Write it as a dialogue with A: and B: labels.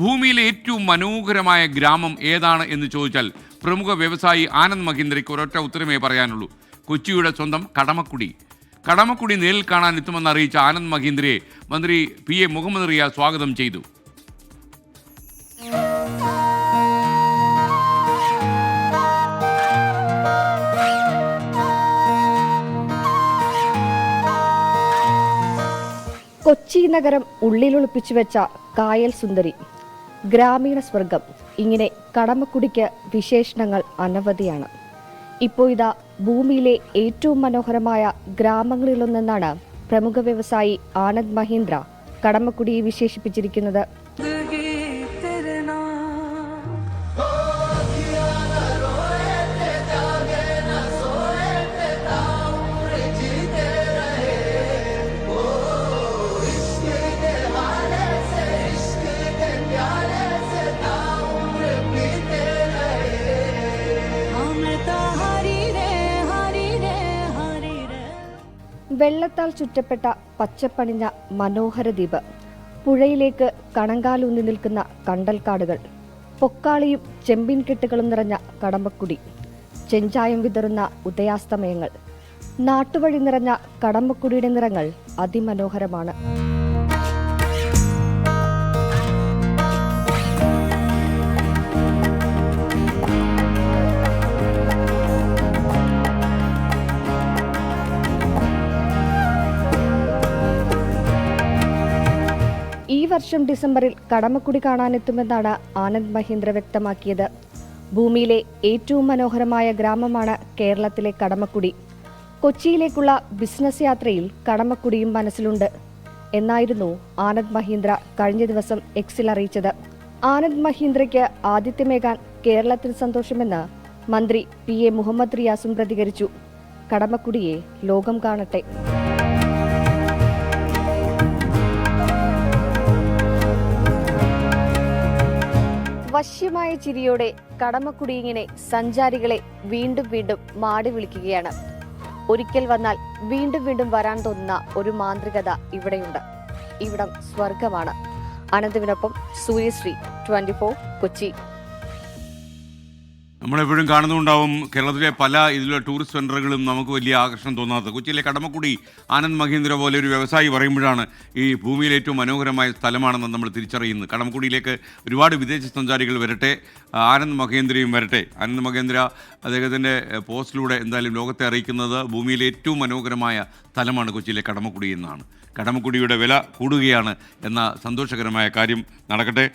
A: ഭൂമിയിലെ ഏറ്റവും മനോഹരമായ ഗ്രാമം ഏതാണ് എന്ന് ചോദിച്ചാൽ പ്രമുഖ വ്യവസായി ആനന്ദ് മഹീന്ദ്രയ്ക്ക് ഒരൊറ്റ ഉത്തരമേ പറയാനുള്ളൂ. കൊച്ചിയുടെ സ്വന്തം കടമക്കുടി. കടമക്കുടി നേരിൽ കാണാൻ എത്തുമെന്ന് അറിയിച്ച ആനന്ദ് മഹീന്ദ്രയെ മന്ത്രി പി എ മുഹമ്മദ് റിയ സ്വാഗതം ചെയ്തു.
B: കൊച്ചി നഗരം ഉള്ളിലൊളിപ്പിച്ചു വെച്ച കായൽ സുന്ദരി. ഗ്രാമീണ സ്വർഗം. ഇങ്ങനെ കടമക്കുടിക്ക് വിശേഷണങ്ങൾ അനവധിയാണ്. ഇപ്പോൾ ഇതാ ഭൂമിയിലെ ഏറ്റവും മനോഹരമായ ഗ്രാമങ്ങളിലൊന്നെന്നാണ് പ്രമുഖ വ്യവസായി ആനന്ദ് മഹീന്ദ്ര കടമക്കുടിയെ വിശേഷിപ്പിച്ചിരിക്കുന്നത്. വെള്ളത്താൽ ചുറ്റപ്പെട്ട പച്ചപ്പണിഞ്ഞ മനോഹര ദ്വീപ്. പുഴയിലേക്ക് കണങ്കാലൂന്നി നിൽക്കുന്ന കണ്ടൽക്കാടുകൾ. പൊക്കാളിയും ചെമ്പിൻ കെട്ടുകളും നിറഞ്ഞ കടമ്പക്കുടി. ചെഞ്ചായം വിതറുന്ന ഉദയാസ്തമയങ്ങൾ. നാട്ടുവഴി നിറഞ്ഞ കടമ്പക്കുടിയുടെ നിറങ്ങൾ അതിമനോഹരമാണ്. വർഷം ഡിസംബറിൽ കടമക്കുടി കാണാനെത്തുമെന്നാണ് ആനന്ദ് മഹീന്ദ്ര വ്യക്തമാക്കിയത്. ഭൂമിയിലെ ഏറ്റവും മനോഹരമായ ഗ്രാമമാണ് കേരളത്തിലെ കടമക്കുടി. കൊച്ചിയിലേക്കുള്ള ബിസിനസ് യാത്രയിൽ കടമക്കുടിയും മനസ്സിലുണ്ട്. എന്നായിരുന്നു ആനന്ദ് മഹീന്ദ്ര കഴിഞ്ഞ ദിവസം എക്സിൽ അറിയിച്ചത്. ആനന്ദ് മഹീന്ദ്രയ്ക്ക് ആതിഥ്യമേകാൻ കേരളത്തിൽ സന്തോഷമെന്ന് മന്ത്രി പി എ മുഹമ്മദ് റിയാസും പ്രതികരിച്ചു. കടമക്കുടിയെ ലോകം കാണട്ടെ. വശ്യമായ ചിരിയോടെ കടമക്കുടിയിങ്ങനെ സഞ്ചാരികളെ വീണ്ടും വീണ്ടും മാടി വിളിക്കുകയാണ്. ഒരിക്കൽ വന്നാൽ വീണ്ടും വീണ്ടും വരാൻ തോന്നുന്ന ഒരു മാന്ത്രികത ഇവിടെയുണ്ട്. ഇവിടം സ്വർഗമാണ് അനന്തുവിനൊപ്പം സൂര്യശ്രീ ട്വന്റി കൊച്ചി.
A: നമ്മളെപ്പോഴും കാണുന്നുണ്ടാവും കേരളത്തിലെ പല ഇതിലുള്ള ടൂറിസ്റ്റ് സെന്ററുകളും നമുക്ക് വലിയ ആകർഷണം തോന്നാത്തത്. കൊച്ചിയിലെ കടമക്കുടി ആനന്ദ് മഹീന്ദ്ര പോലെ ഒരു വ്യവസായി പറയുമ്പോഴാണ് ഈ ഭൂമിയിലെ ഏറ്റവും മനോഹരമായ സ്ഥലമാണെന്ന് നമ്മൾ തിരിച്ചറിയുന്നത്. കടമക്കുടിയിലേക്ക് ഒരുപാട് വിദേശ സഞ്ചാരികൾ വരട്ടെ ആനന്ദ് മഹേന്ദ്രയും വരട്ടെ. ആനന്ദ് മഹേന്ദ്ര അദ്ദേഹത്തിന്റെ പോസ്റ്റിലൂടെ എന്തായാലും ലോകത്തെ അറിയിക്കുന്നത് ഭൂമിയിലെ ഏറ്റവും മനോഹരമായ സ്ഥലമാണ് കൊച്ചിയിലെ കടമക്കുടി എന്നാണ്. കടമക്കുടിയുടെ വില കൂടുകയാണ് എന്ന സന്തോഷകരമായ കാര്യം നടക്കട്ടെ.